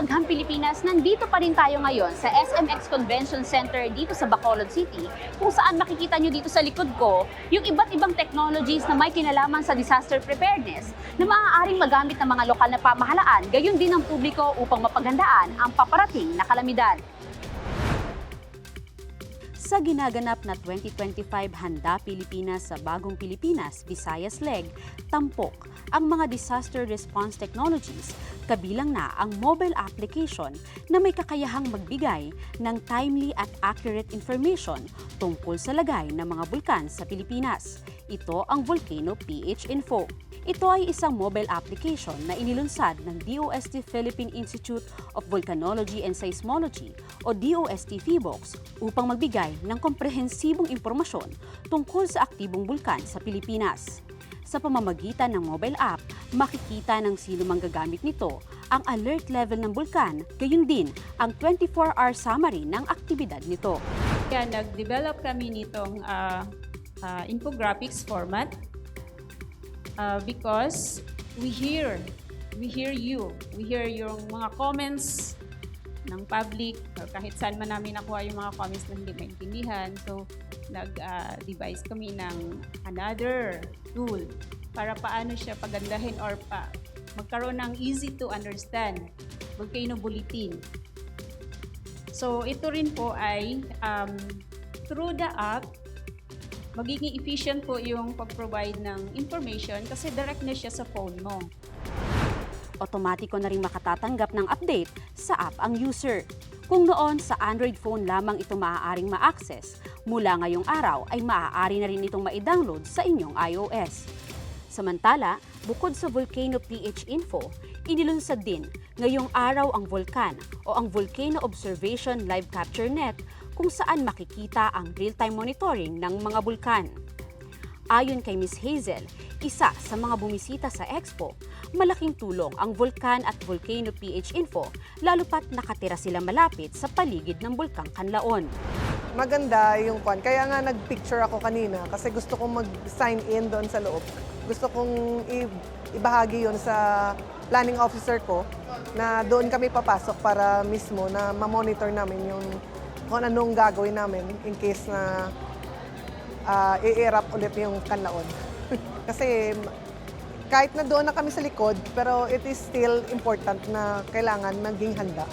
Agham Pilipinas, nandito pa rin tayo ngayon sa SMX Convention Center dito sa Bacolod City, kung saan makikita nyo dito sa likod ko yung iba't ibang technologies na may kinalaman sa disaster preparedness na maaaring magamit ng mga lokal na pamahalaan, gayon din ng publiko upang mapaghandaan ang paparating na kalamidad. Sa ginaganap na 2025 Handa Pilipinas sa Bagong Pilipinas, Visayas Leg, tampok ang mga disaster response technologies, kabilang na ang mobile application na may kakayahang magbigay ng timely at accurate information tungkol sa lagay ng mga bulkan sa Pilipinas. Ito ang Volcano PH Info. Ito ay isang mobile application na inilunsad ng DOST Philippine Institute of Volcanology and Seismology o DOST PHIVOLCS upang magbigay ng komprehensibong impormasyon tungkol sa aktibong bulkan sa Pilipinas. Sa pamamagitan ng mobile app, makikita ng sino mang gagamit nito ang alert level ng bulkan, gayon din ang 24-hour summary ng aktibidad nito. Kaya nag-develop kami nitong ah, ah, infographics format ah, because we hear, we hear you, we hear yung mga comments ng public or kahit saan man namin nakuha yung mga comments na hindi maintindihan. So, nag-devise kami ng another tool para paano siya pagandahin or pa magkaroon ng easy to understand volcano bulletin. So, ito rin po ay um, through the app, magiging efficient po yung pag-provide ng information kasi direct na siya sa phone mo. Otomatiko na rin makatatanggap ng update sa app ang user. Kung noon sa Android phone lamang ito maaaring ma-access, mula ngayong araw ay maaari na rin itong ma-download sa inyong iOS. Samantala, bukod sa Volcano PH Info, inilunsad din ngayong araw ang Volcan o ang Volcano Observation Live Capture Net kung saan makikita ang real-time monitoring ng mga bulkan. Ayon kay Miss Hazel, isa sa mga bumisita sa expo, malaking tulong ang Vulkan at Volcano PH Info lalo pat nakatira sila malapit sa paligid ng Bulkang Kanlaon. maganda yung kwan. Kaya nga nag-picture ako kanina kasi gusto kong mag-sign in doon sa loob. Gusto kong ibahagi yon sa planning officer ko na doon kami papasok para mismo na ma-monitor namin yung kung anong gagawin namin in case na uh, i-erupt ulit yung kanlaon. kasi kahit na doon na kami sa likod, pero it is still important na kailangan maging handa.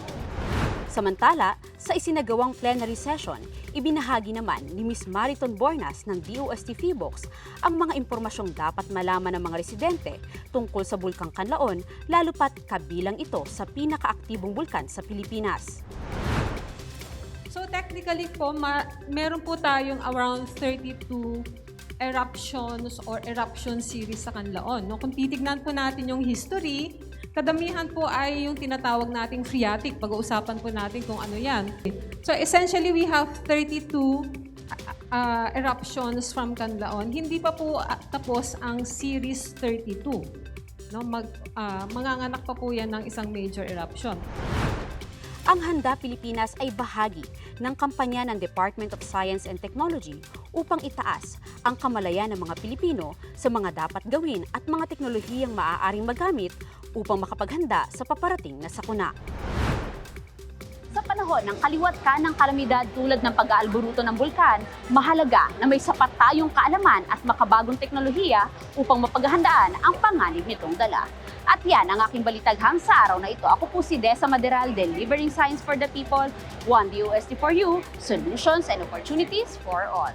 Samantala, sa isinagawang plenary session, ibinahagi naman ni Ms. Mariton Bornas ng DOST PHIVOLCS ang mga impormasyong dapat malaman ng mga residente tungkol sa Bulkang Kanlaon, lalo pat kabilang ito sa pinakaaktibong bulkan sa Pilipinas. So technically po, ma- meron po tayong around 32 eruptions or eruption series sa Kanlaon. No? Kung titignan po natin yung history, kadamihan po ay yung tinatawag nating phreatic. Pag-uusapan po natin kung ano yan. So essentially, we have 32 uh, eruptions from Kanlaon. Hindi pa po ah, tapos ang series 32. No, mag, ah, manganganak pa po yan ng isang major eruption. Ang Handa Pilipinas ay bahagi ng kampanya ng Department of Science and Technology upang itaas ang kamalayan ng mga Pilipino sa mga dapat gawin at mga teknolohiyang maaaring magamit upang makapaghanda sa paparating na sakuna. Sa panahon ng kaliwat ka ng kalamidad tulad ng pag-aalburuto ng bulkan, mahalaga na may sapat tayong kaalaman at makabagong teknolohiya upang mapaghandaan ang panganib nitong dala. At yan ang aking balitaghang sa araw na ito. Ako po si Desa Maderal, delivering science for the people, one DOST for you, solutions and opportunities for all.